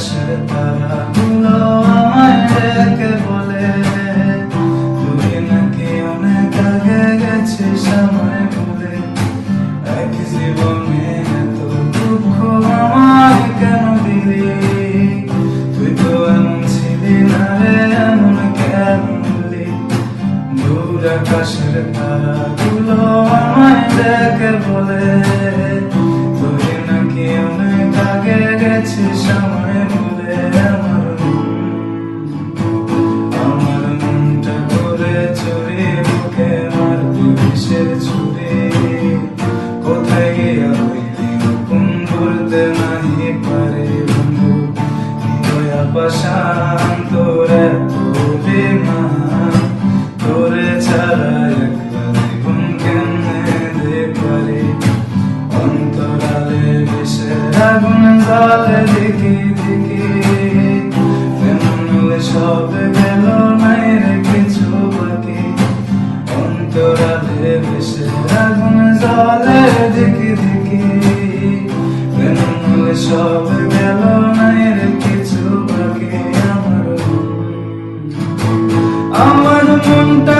দূর আকাশের তারাগুলো আমায় ডেকে বলে তুই নাকি অনেক জীবনে এত দুঃখ আমায় তুই তো এমন না রে এমন কেন হলি দূর আকাশের তারাগুলো আমায় ডেকে বলে তুই নাকি অনেক আগে গেছিস আমায় আগুন জালে দেখি দেখি। সব গেল কিছু বাকি। দেখি দেখি। কেমন সব গেল নাই রে কিছু বাকি। আমার আমার মনটা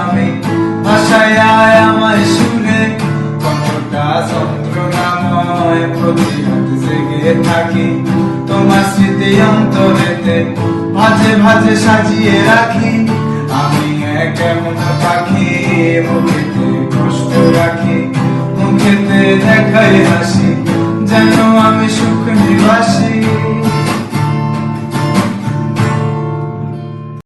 আমি। ভাষায় আমায় সুরে কতটা যন্ত্রণাময় প্রতিরাত জেগে থাকি। তোমার স্মৃতি অন্তরেতে ভাজে ভাজে সাজিয়ে রাখি। আমি এক এমন পাখি, মুখেতে কষ্ট রাখি। মুখেতে দেখাই হাসি, যেন আমি সুখ নিবাসী।